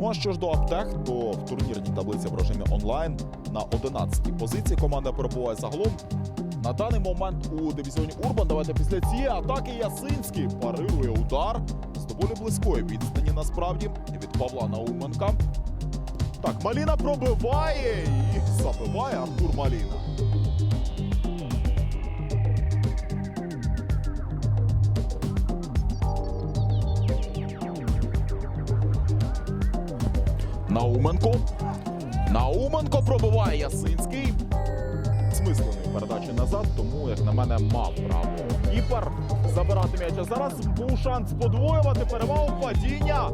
Ну а що ж до аптек, то в турнірній таблиці в режимі онлайн на 11-й позиції команда перебуває загалом. На даний момент у дивізіоні Урбан. Давайте після цієї атаки Ясинський парирує удар з доволі близької відстані насправді від Павла Науменка. Так, Маліна пробиває і забиває Артур Маліна. Науменко. Науменко пробиває Ясинський. Смисленої передачі назад, тому, як на мене, мав право. Кіпер забирати м'яча. Зараз був шанс подвоювати перевагу падіння.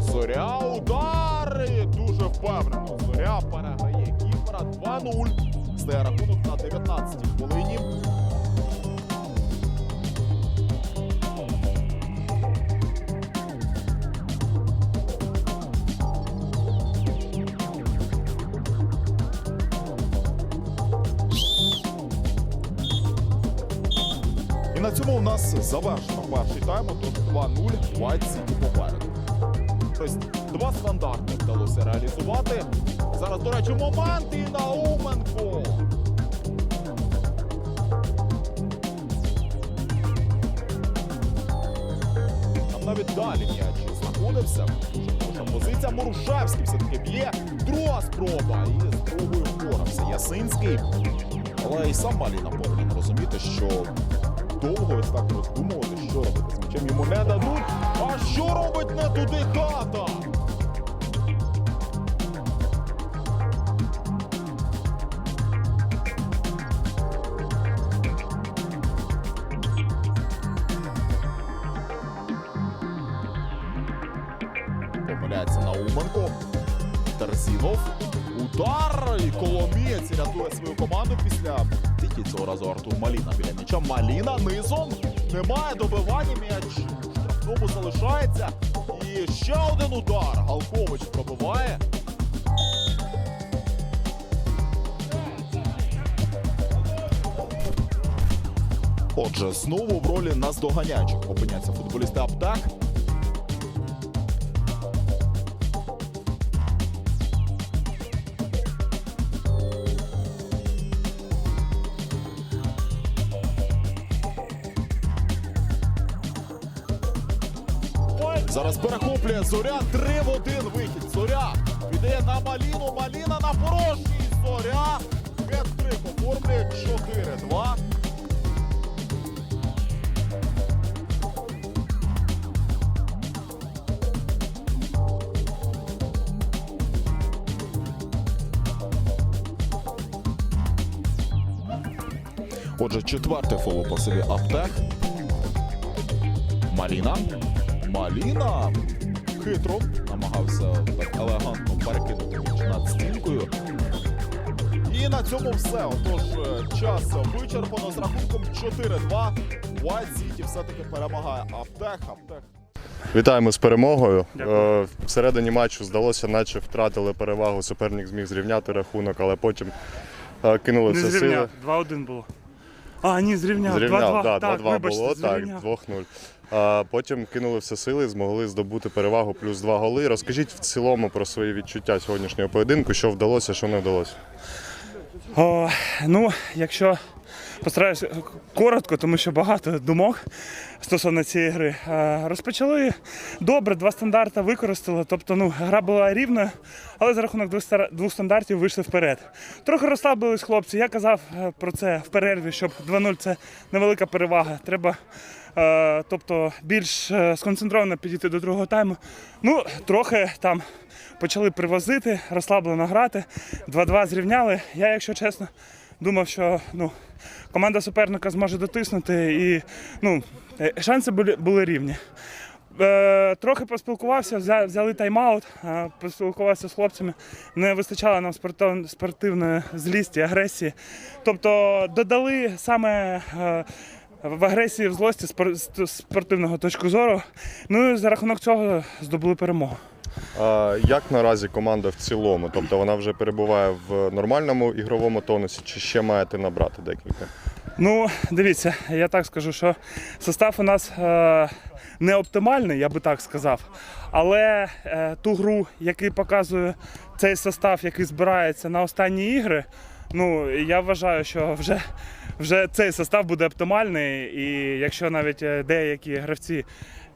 Зоря удар. Дуже впевнено. Зоря переграє Кіпера 2-0. Стає рахунок на 19-й хвилині. Цьому у нас завершено перший тайм. Тут 2-0. White City попереду. Тобто два стандарти вдалося реалізувати. Зараз, до речі, момент і Науменко. Там навіть далі м'яч знаходився. Дуже позиція. Морушевський все-таки б'є. Друга спроба. І з другою впорався Ясинський. Але і сам Маліна повинен розуміти, що довго ось так роздумувати, що робити з м'ячем йому не дадуть. А що робить не туди хата? Помиляється Науменко. Терсінов. Удар! І Коломієць рятує свою команду після тільки цього разу Артур Маліна біля м'яча. Маліна низом. Немає добивання м'яч. Штрафному залишається. І ще один удар. Галкович пробиває. Отже, знову в ролі наздоганяючих опиняться футболісти Аптек. Зараз перехоплює Зоря. 3 в 1 вихід. Зоря віддає на Маліну. Маліна на порожній. Зоря. Хет-трик оформлює 4-2. Отже, четверте фоло по собі Аптек. Маліна. Маліна хитро намагався так елегантно перекинути м'яч над стінкою. І на цьому все. Отож, е, час вичерпано з рахунком 4-2. White City все-таки перемагає Аптек. Аптек Вітаємо з перемогою. Е, Всередині матчу здалося, наче втратили перевагу. Суперник зміг зрівняти рахунок, але потім е, кинули Не все сили. зрівняв, 2-1 було. А, ні, зрівняв. 2-2. Зрівняв, да, так, 2-2 вибачте, було, так, зрівняв. 2-0. А потім кинули все сили, змогли здобути перевагу плюс два голи. Розкажіть в цілому про свої відчуття сьогоднішнього поєдинку, що вдалося, що не вдалося. О, ну, якщо Постараюся коротко, тому що багато думок стосовно цієї гри. Е, Розпочали добре, два стандарти використали. Тобто, ну, гра була рівною, але за рахунок двох стандартів вийшли вперед. Трохи розслабились хлопці. Я казав е, про це в перерві, щоб 2-0 це невелика перевага. Треба. е, Тобто більш сконцентровано підійти до другого тайму. Ну, трохи там почали привозити, розслаблено грати. 2-2 зрівняли. Я, якщо чесно, думав, що ну, команда суперника зможе дотиснути і ну, е, шанси були, були рівні. Е, трохи поспілкувався, взяли тайм-аут, поспілкувався з хлопцями. Не вистачало нам спортивної злісті, агресії. Тобто додали саме е, в агресії, в злості з спортивного точки зору. Ну і за рахунок цього здобули перемогу. Як наразі команда в цілому? Тобто вона вже перебуває в нормальному ігровому тонусі, чи ще маєте набрати декілька? Ну, дивіться, я так скажу, що состав у нас е, не оптимальний, я би так сказав. Але е, ту гру, який показує цей состав, який збирається на останні ігри, ну я вважаю, що вже, вже цей состав буде оптимальний. І якщо навіть е, деякі гравці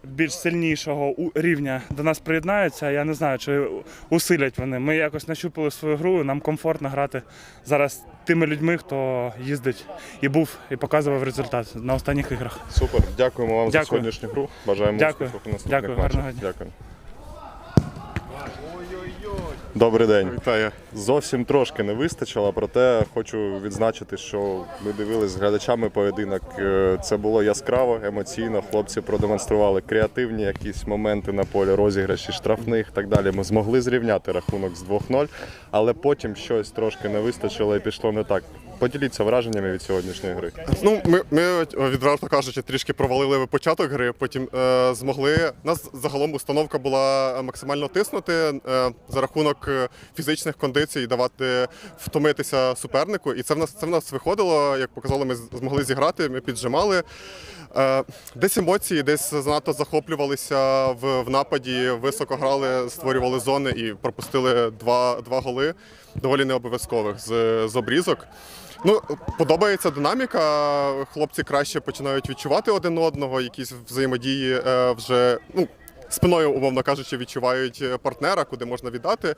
більш сильнішого рівня до нас приєднаються, я не знаю, чи усилять вони. Ми якось нащупали свою гру, нам комфортно грати зараз тими людьми, хто їздить і був і показував результат на останніх іграх. Супер, дякуємо вам за сьогоднішню гру. Бажаємо Дякую. успіху в наступних Дякую, матчах. гарного дня. Дякую. Добрий день. Вітаю. Зовсім трошки не вистачило, проте хочу відзначити, що ми дивилися з глядачами поєдинок. Е, Це було яскраво, емоційно. Хлопці продемонстрували креативні якісь моменти на полі розіграші штрафних і так далі. Ми змогли зрівняти рахунок з 2-0, але потім щось трошки не вистачило і пішло не так. Поділіться враженнями від сьогоднішньої гри. Ну, ми, ми відверто кажучи, трішки провалили початок гри. Потім е, змогли. У нас загалом установка була максимально тиснути е, за рахунок е, фізичних кондицій, давати втомитися супернику. І це в нас це в нас виходило. Як показало, ми змогли зіграти. Ми піджимали. Е, десь емоції, десь занадто захоплювалися в, в нападі, високо грали, створювали зони і пропустили два, два голи, доволі необов'язкових з, з обрізок. Ну, подобається динаміка. Хлопці краще починають відчувати один одного, якісь взаємодії е, вже ну, спиною, умовно кажучи, відчувають е, партнера, куди можна віддати.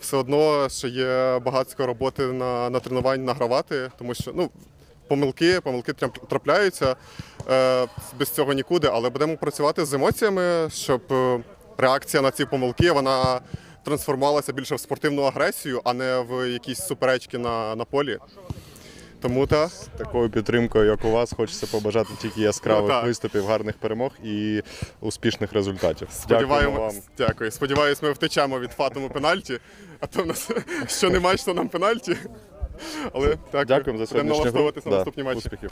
Все одно ще є багатсько роботи на, на тренуванні награвати, тому що ну, помилки, помилки трап- трапляються. Е, без цього нікуди, але будемо працювати з емоціями, щоб реакція на ці помилки вона трансформувалася більше в спортивну агресію, а не в якісь суперечки на, на полі. Тому та Такою підтримкою, як у вас, хочеться побажати тільки яскравих Ну, виступів, гарних перемог і успішних результатів. Сподіваємо вам. дякую. Сподіваюсь, ми втечемо від фатому пенальті, а то в нас що не що нам пенальті. Але так, Дякуємо за будемо сьогоднішню гру. налаштовуватись на Да, наступні матчі. Успіхів.